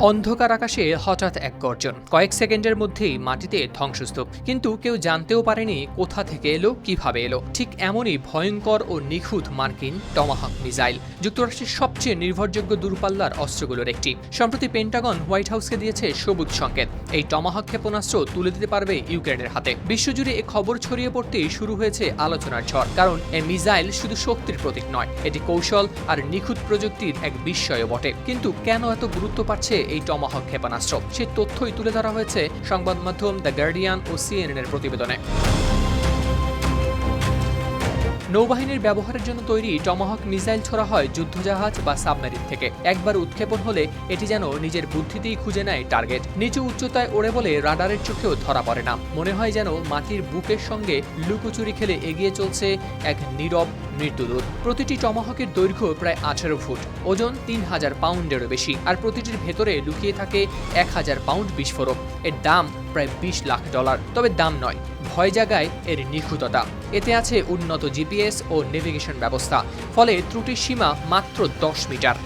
অন্ধকার আকাশে হঠাৎ এক গর্জন। কয়েক সেকেন্ডের মধ্যেই মাটিতে ধ্বংসস্তূপ। কিন্তু কেউ জানতেও পারেনি কোথা থেকে এলো, কীভাবে এলো। ঠিক এমনই ভয়ঙ্কর ও নিখুঁত মার্কিন টমাহক মিসাইল। যুক্তরাষ্ট্রের সবচেয়ে নির্ভরযোগ্য দূরপাল্লার অস্ত্রগুলোর একটি। সম্প্রতি পেন্টাগন হোয়াইট হাউসকে দিয়েছে সবুজ সংকেত। এই টমাহক ক্ষেপণাস্ত্র তুলে দিতে পারবে ইউক্রেনের হাতে। বিশ্বজুড়ে এ খবর ছড়িয়ে পড়তেই শুরু হয়েছে আলোচনার ঝড়। কারণ এই মিসাইল শুধু শক্তির প্রতীক নয়, এটি কৌশল আর নিখুঁত প্রযুক্তির এক বিস্ময়ও বটে। কিন্তু কেন এত গুরুত্ব পাচ্ছে এই টমাহক ক্ষেপণাস্ত্র। সেই তথ্যই তুলে ধরা হয়েছে সংবাদ মাধ্যম দ্য গার্ডিয়ান ও সিএনএন এর প্রতিবেদনে। নৌবাহিনীর ব্যবহারের জন্য তৈরি টমাহক মিসাইল ছোড়া হয় যুদ্ধজাহাজ বা সাবমেরিন থেকে। একবার উৎক্ষেপণ হলে এটি যেন নিজের বুদ্ধিতেই খুঁজে নেয় টার্গেট। নিচু উচ্চতায় ওড়ে বলে রাডারের চোখেও ধরা পড়ে না। মনে হয় যেন মাটির বুকের সঙ্গে লুকোচুরি খেলে এগিয়ে চলছে এক নীরব মৃত্যুদূত। প্রতিটি টমাহকের দৈর্ঘ্য প্রায় আঠারো ফুট, ওজন তিন হাজার পাউন্ডেরও বেশি, আর প্রতিটির ভেতরে লুকিয়ে থাকে এক হাজার পাউন্ড বিস্ফোরক। এর দাম প্রায় বিশ লাখ ডলার, তবে দাম নয়। ভয় জাগায় এর নিখুঁততা। এতে আছে উন্নত জিপিএস ও নেভিগেশন ব্যবস্থা। ফলে ত্রুটির সীমা মাত্র দশ মিটার।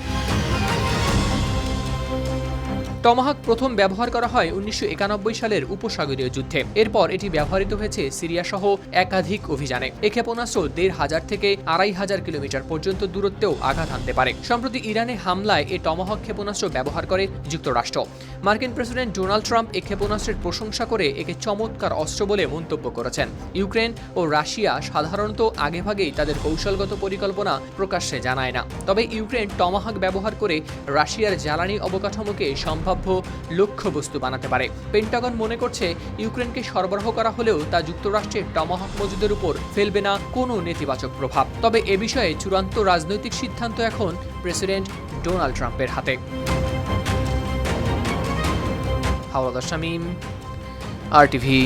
টমাহাক প্রথম ব্যবহার করা হয় উনিশশো একানব্বই সালের উপসাগরীয় যুদ্ধে। এরপর এটি ব্যবহৃত হয়েছে সিরিয়া সহ একাধিক অভিযানে। এ ক্ষেপণাস্ত্র দেড় হাজার থেকে আড়াই হাজার কিলোমিটার পর্যন্ত দূরত্বেও আঘাত হানতে পারে। সম্প্রতি ইরানে হামলায় এ টমাহক ক্ষেপণাস্ত্র ব্যবহার করে যুক্তরাষ্ট্র। মার্কিন প্রেসিডেন্ট ডোনাল্ড ট্রাম্প এ ক্ষেপণাস্ত্রের প্রশংসা করে একে চমৎকার অস্ত্র বলে মন্তব্য করেছেন। ইউক্রেন ও রাশিয়া সাধারণত আগেভাগেই তাদের কৌশলগত পরিকল্পনা প্রকাশ্যে জানায় না। তবে ইউক্রেন টমাহাক ব্যবহার করে রাশিয়ার জ্বালানি অবকাঠামোকে সম্ভাব্য লক্ষ্যবস্তু বানাতে পারে। পেন্টাগন মনে করছে ইউক্রেনকে সরবরাহ করা হলেও তা যুক্তরাষ্ট্রের টমাহক মজুদের উপর ফেলবে না কোনো নেতিবাচক প্রভাব। তবে এ বিষয়ে চূড়ান্ত রাজনৈতিক সিদ্ধান্ত এখন প্রেসিডেন্ট ডোনাল্ড ট্রাম্পের হাতে। হাওলাদার শামীম আর টিভি